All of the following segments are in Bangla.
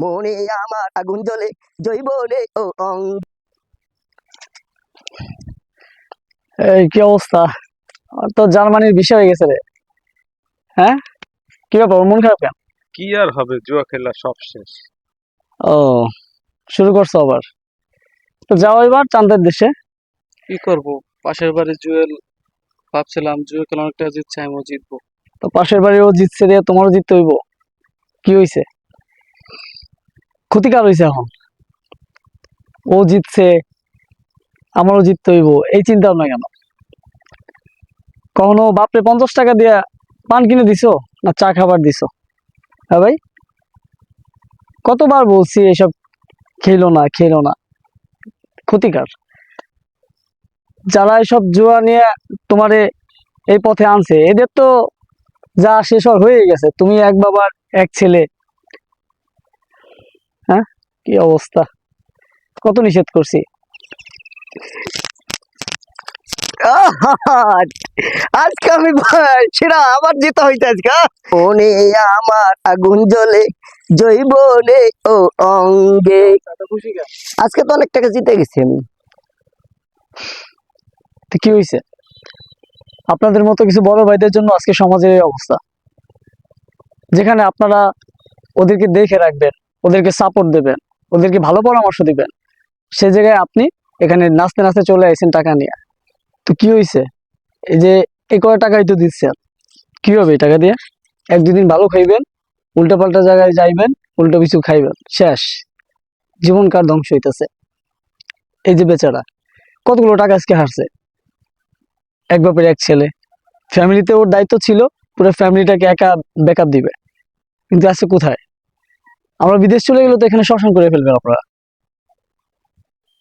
মনে আমার আগুন জ্বলে জৈবনে ও অং এই কি অবস্থা? আর তো জার্মানির বিষয় হয়ে গেছে রে। হ্যাঁ? কি ব্যাপার মন খারাপ কেন? কি আর হবে জুয়া খেলা সব শেষ। ও শুরু করছ আবার। তো যাও এবার চান্দের দেশে। কি করব? পাশের বাড়ি জুয়েল ভাবছিলাম জুয়েল খেলা অনেকটা জিতছে আমিও জিতবো। তো পাশের বাড়ি ও জিতছে রে তোমারও জিততে হইব। কি হইছে? ক্ষতিকার হইছে এখন। ও জিতছে, আমারও জিততে হইব, এই চিন্তা ভাবনা কেন? কখনো বাপরে পঞ্চাশ টাকা দিয়া পান কিনে দিছো না চা খাবার দিছো? হ্যাঁ ভাই? কতবার বলছি এসব খেলো না খেলো না। ক্ষতিকার। যারা এসব জুয়া নিয়ে তোমারে এই পথে আনছে, এদের তো যা শেষ হয়ে গেছে। তুমি এক বাবার এক ছেলে কি অবস্থা? কত নিষেধ করছি? আজকে আমি ভাই সেরা আবার যেতে হইতে আজকে! মনে আমার আগুন জ্বলে জৈবনে ও অঙ্গে। আজকে তো অনেক টাকা জিতে গেছি আমি। তো কি হয়েছে আপনাদের মতো কিছু বড় ভাইদের জন্য আজকে সমাজের এই অবস্থা। যেখানে আপনারা ওদেরকে দেখে রাখবেন ওদেরকে সাপোর্ট দেবেন। ওদেরকে ভালো পরামর্শ দিবেন। সে জায়গায় আপনি এখানে নাচতে নাচতে চলে আসেন টাকা নিয়ে। তো কি হয়েছে এই যে এই কয় টাকাই তো দিচ্ছেন। কি হবে টাকা দিয়ে? এক দুদিন ভালো খাইবেন উল্টো পাল্টা জায়গায় যাইবেন, উল্টো কিছু খাইবেন, শেষ। জীবনকার ধ্বংস হইতেছে। এই যে বেচারা, কতগুলো টাকা আজকে হারছে? এক বাপের এক ছেলে। ফ্যামিলিতে ওর দায়িত্ব ছিল, পুরো ফ্যামিলিটাকে একা ব্যাকআপ দিবে। কিন্তু আছে কোথায়? আমরা বিদেশ চলে গেলে তো এখানে শ্মশান করে ফেলবেন আপনারা।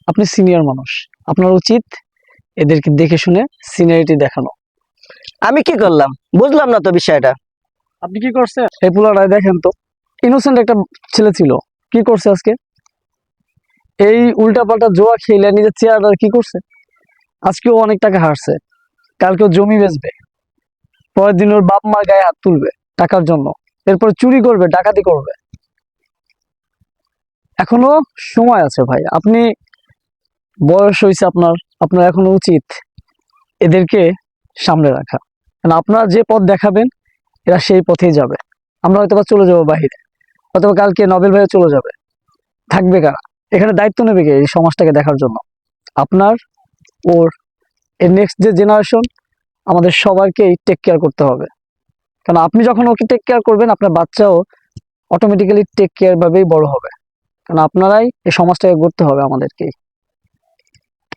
আপনি সিনিয়র মানুষ। আপনার উচিত এদেরকে দেখে শুনে সিনিয়রিটি দেখানো। আমি কি করলাম? বুঝলাম না তো বিষয়টা। আপনি কি করছেন? এই পুলাটায় দেখেন তো। ইনোসেন্ট একটা ছেলে ছিল। কি করছে আজকে? এই উল্টাপাল্টা জোয়া খেলে নিজের চেয়ারটা কি করছে? আজকেও অনেক টাকা হারছে। কালকেও জমি বেচবে। পরের দিন ওর বাপ মার গায়ে হাত তুলবে টাকার জন্য। এরপর চুরি করবে ডাকাতি করবে। এখনও সময় আছে ভাই। আপনি বয়স হয়েছে আপনার আপনার এখনও উচিত এদেরকে সামনে রাখা। কারণ আপনারা যে পথ দেখাবেন, এরা সেই পথেই যাবে। আমরা হয়তো চলে যাব বাহিরে অথবা কালকে নবেল ভাইও চলে যাবে। থাকবে কারা? এখানে দায়িত্ব নেবে কে এই সমাজটাকে দেখার জন্য? আপনার, ওর, এর নেক্সট যে জেনারেশন আমাদের সবাইকেই টেক কেয়ার করতে হবে। কারণ আপনি যখন ওকে টেক কেয়ার করবেন, আপনার বাচ্চাও অটোমেটিক্যালি টেক কেয়ার ভাবেই বড় হবে। কারণ আপনারাই এই সমাজটাকে গড়তে হবে আমাদেরকেই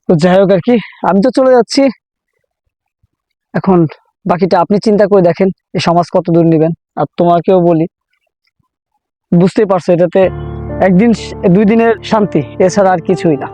তো যাই হোক আর কি, আমি তো চলে যাচ্ছি। এখন বাকিটা আপনি চিন্তা করে দেখেন এই সমাজ কত দূর নেবেন, আর তোমাকেও বলি, বুঝতেই পারছ এটাতে একদিন, দুই দিনের শান্তি, এছাড়া আর কিছুই না।